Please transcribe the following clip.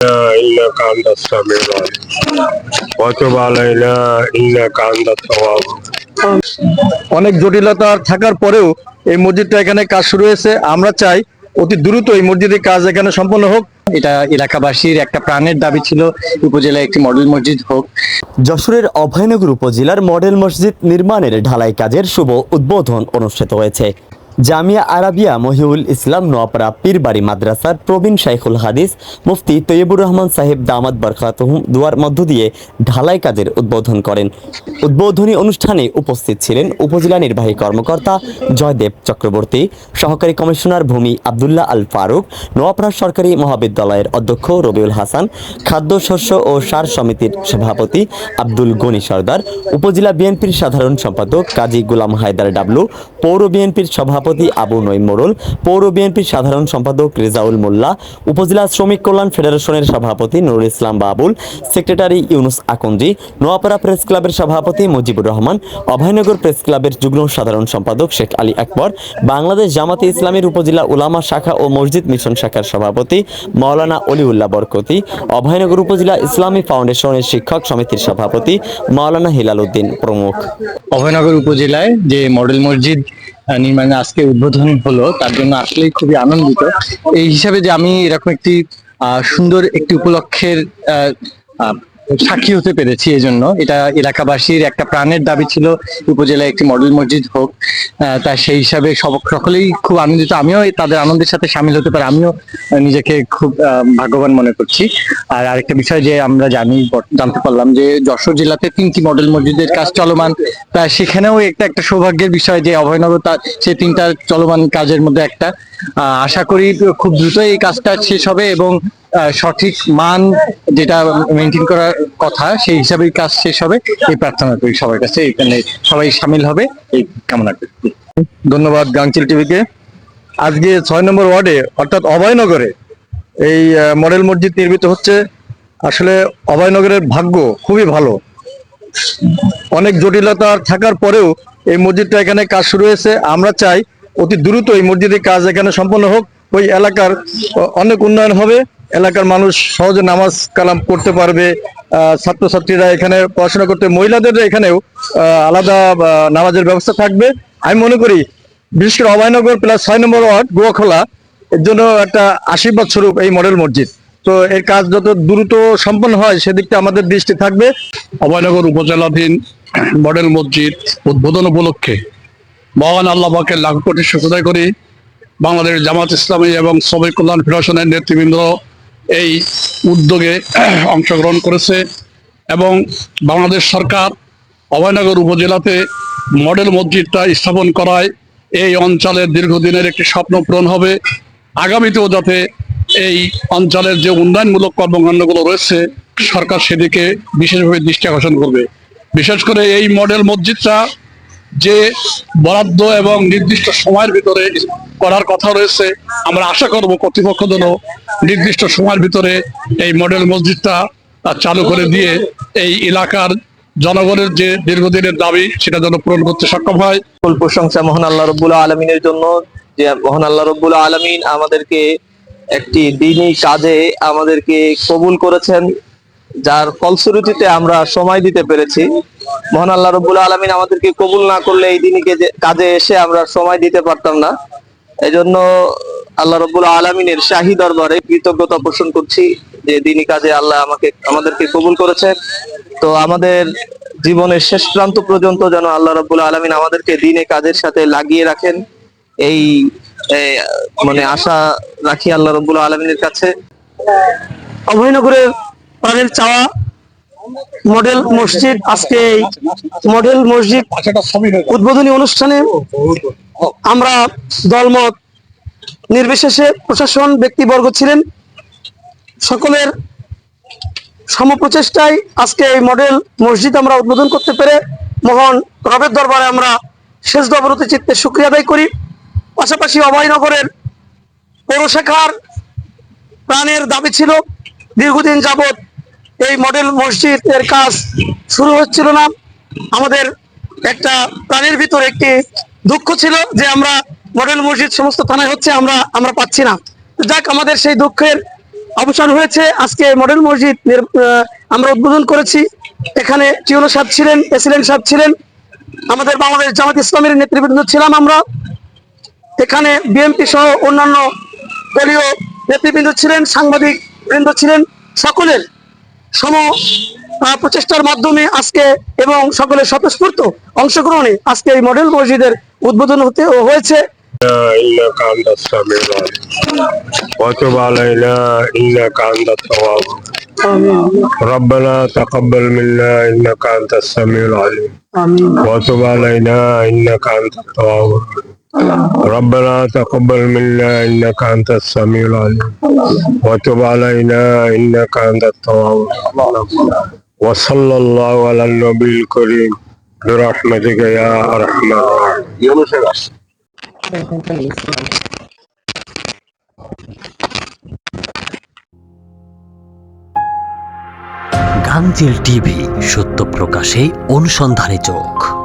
إنك أنت السميع العليم وتب علينا إنك أنت التواب অনেক জটিলতা থাকার পরেও এই মসজিদটা এখানে কাজ শুরু হয়েছে আমরা চাই অতি দ্রুত এই মসজিদের কাজ এখানে সম্পন্ন হোক এটা এলাকাবাসীর একটা প্রাণের দাবি ছিল উপজেলায় একটি মডেল মসজিদ হোক যশোরের অভয়নগর উপজেলার মডেল মসজিদ নির্মাণের ঢালাই কাজের শুভ উদ্বোধন অনুষ্ঠিত হয়েছে জামিয়া আরাবিয়া মহিউল ইসলাম নোয়াপাড়া পীরবাড়ি মাদ্রাসার প্রবীণ শাইখুল হাদিস মুফতি তৈয়বুর রহমান সাহেব দামাত বরখাতহুম দুয়ার মধ্য দিয়ে ঢালাই কাজের উদ্বোধন করেন। উদ্বোধনী অনুষ্ঠানে উপস্থিত ছিলেন উপজেলা নির্বাহী কর্মকর্তা জয়দেব চক্রবর্তী, সহকারী কমিশনার ভূমি আবদুল্লাহ আল ফারুক, নোয়াপাড়া সরকারি মহাবিদ্যালয়ের অধ্যক্ষ রবিউল হাসান, খাদ্য, শস্য ও সার সমিতির সভাপতি আব্দুল গনি সর্দার, উপজেলা বিএনপির সাধারণ সম্পাদক কাজী গুলাম হায়দার ডাবলু, পৌর বিএনপির সভাপতি আবু নঈম মোড়ল পৌর বিএনপির সাধারণ সম্পাদক রেজাউল মোল্লা, উপজেলা শ্রমিক কল্যাণ ফেডারেশনের সভাপতি নুরুল ইসলাম বাবুল, সেক্রেটারি ইউনুস আকন্দি, নোয়াপাড়া প্রেস ক্লাবের সভাপতি মুজিবুর রহমান, অভয়নগর প্রেস ক্লাবের যুগ্ম সাধারণ সম্পাদক শেখ আলী আকবর, বাংলাদেশ জামাতে ইসলামের উপজেলা উলামা শাখা ও মসজিদ মিশন শাখার সভাপতি মাওলানা অলিউল্লাহ বরকতি, অভয়নগর উপজেলা ইসলামী ফাউন্ডেশনের শিক্ষক সমিতির সভাপতি মাওলানা হিলাল উদ্দিন প্রমুখ। অভয়নগর উপজেলায় যে মডেল মসজিদ নির্মাণে আজকে উদ্বোধন হলো, তার জন্য আসলেই খুবই আনন্দিত। এই হিসাবে যে আমি এরকম একটি সুন্দর একটি উপলক্ষের সাক্ষী হতে পেরেছি এই জন্য এটা এলাকাবাসীর একটা প্রাণের দাবি ছিল, উপজেলায় একটি মডেল মসজিদ হোক। তা সেই হিসাবে সব- সকলেই খুব আনন্দিত। আমিও তাদের আনন্দের সাথে সামিল হতে পারি। আমিও নিজেকে খুব ভাগ্যবান মনে করছি। আর আরেকটা বিষয় যে আমরা জানি জানতে পারলাম যে যশোর জেলাতে তিনটি মডেল মসজিদের কাজ চলমান। তা সেখানেও একটা একটা সৌভাগ্যের বিষয় যে অভয়নগর তার সেই তিনটা চলমান কাজের মধ্যে একটা। আশা করি খুব দ্রুত এই কাজটা শেষ হবে এবং সঠিক মান যেটা মেনটেন করার কথা, সেই হিসাবেই কাজ শেষ হবে। এই প্রার্থনা করি সবার কাছে, এখানে সবাই সামিল হবে। এই কামনা করি। ধন্যবাদ গাংচিল টিভিকে। আজকে ছয় নম্বর ওয়ার্ডে, অর্থাৎ অভয়নগরে, এই মডেল মসজিদ নির্মিত হচ্ছে। আসলে অভয়নগরের ভাগ্য খুবই ভালো। অনেক জটিলতা থাকার পরেও এই মসজিদটা এখানে কাজ শুরু হয়েছে। আমরা চাই অতি দ্রুত এই মসজিদের কাজ এখানে সম্পন্ন হোক। ওই এলাকার অনেক উন্নয়ন হবে। এলাকার মানুষ সহজে নামাজ কালাম করতে পারবে। ছাত্রছাত্রীরা এখানে পড়াশোনা করতে, মহিলাদের এখানেও আলাদা নামাজের ব্যবস্থা থাকবে। আমি মনে করি, বিশেষ করে অভয়নগর প্লাস ছয় নম্বর ওয়ার্ড, গোয়াখোলা, এর জন্য একটা আশীর্বাদ স্বরূপ এই মডেল মসজিদ। তো এর কাজ যত দ্রুত সম্পন্ন হয়, সেদিকটা আমাদের দৃষ্টি থাকবে। অভয়নগর উপজেলাধীন মডেল মসজিদ উদ্বোধন উপলক্ষে মহান আল্লাহ পাকের লাখ কোটি শুক্রদায় করি বাংলাদেশ জামাত ইসলামী এবং শ্রমিক কল্যাণ ফেডারেশনের নেতৃবৃন্দ এই উদ্যোগে অংশগ্রহণ করেছে এবং বাংলাদেশ সরকার অভয়নগর উপজেলাতে মডেল মসজিদটা স্থাপন করায় এই অঞ্চলের দীর্ঘদিনের একটি স্বপ্ন পূরণ হবে। আগামীতেও যাতে এই অঞ্চলের যে উন্নয়নমূলক কর্মকাণ্ডগুলো রয়েছে, সরকার সেদিকে বিশেষভাবে দৃষ্টি আকর্ষণ করবে। বিশেষ করে এই মডেল মসজিদটা যে বরাদ্দ এবং নির্দিষ্ট সময়ের ভিতরে করার কথা রয়েছে, আমরা আশা করব কর্তৃপক্ষ যেন নির্দিষ্ট সময়ের ভিতরে এই মডেল মসজিদটা চালু করে দিয়ে এই এলাকার জনগণের যে দীর্ঘদিনের দাবি, সেটা যেন পূরণ করতে সক্ষম হয়। ফুল প্রশংসা মহান আল্লাহ রব্বুল আলমিনের জন্য যে মহান আল্লাহ রব্বুল আলমিন আমাদেরকে একটি দিনই কাজে আমাদেরকে কবুল করেছেন, যার ফলশ্রুতিতে আমরা সময় দিতে পেরেছি। মহান আল্লাহ রব্বুল আলমিন আমাদেরকে কবুল না করলে এই দিনই কাজে এসে আমরা সময় দিতে পারতাম না। এই জন্য আল্লাহ রব্বুল আলমিনের শাহী দরবারে কৃতজ্ঞতা পোষণ করছি যে দিনই কাজে আল্লাহ আমাকে, আমাদেরকে কবুল করেছেন। তো আমাদের জীবনের শেষ প্রান্ত পর্যন্ত যেন আল্লাহ রব্বুল আলমিন আমাদেরকে দিনে কাজের সাথে লাগিয়ে রাখেন। এই মানে আশা রাখি আল্লাহ রব্বুল আলমিনের কাছে। অভয়নগরের প্রাণের চাওয়া মডেল মসজিদ আজকে এই মডেল মসজিদ উদ্বোধনী অনুষ্ঠানে আমরা দলমত নির্বিশেষে প্রশাসন ব্যক্তিবর্গ ছিলেন। সকলের সমপ্রচেষ্টায় আজকে এই মডেল মসজিদ আমরা উদ্বোধন করতে পেরে মহান রবের দরবারে আমরা শেষ দবরত চিত্তে শুক্রিয়া আদায় করি। পাশাপাশি অভয়নগরের পৌরশাখার প্রাণের দাবি ছিল, দীর্ঘদিন যাবৎ এই মডেল মসজিদ এর কাজ শুরু হচ্ছিল না। আমাদের একটা প্রাণের ভিতরে একটি দুঃখ ছিল যে আমরা মডেল মসজিদ সমস্ত থানায় হচ্ছে আমরা আমরা পাচ্ছি না। যাক, আমাদের সেই দুঃখের অবসান হয়েছে। আজকে মডেল মসজিদ আমরা উদ্বোধন করেছি। এখানে টিউনো সাহেব ছিলেন, প্রেসিডেন্ট সাহেব ছিলেন। আমাদের বাংলাদেশ জামাত ইসলামের নেতৃবৃন্দ ছিলাম আমরা। এখানে বিএনপি সহ অন্যান্য দলীয় নেতৃবৃন্দ ছিলেন, সাংবাদিক বৃন্দ ছিলেন। সকলের সম আহ, প্রচেষ্টার মাধ্যমে আজকে এবং সকলের স্বতঃস্ফূর্ত অংশগ্রহণে আজকে এই মডেল মসজিদের উদ্বোধন হতে হয়েছে إنك أنت السميع العليم وتب علينا إنك أنت التواب ربنا تقبل منا إنك أنت السميع العليم وتب علينا إنك أنت التواب ربنا تقبل منا إنك أنت السميع العليم وتب علينا إنك أنت التواب وصلى الله على النبي الكريم برحمتك يا أرحم الراحمين গাংচিল টিভি সত্য প্রকাশে অনুসন্ধানে চোখ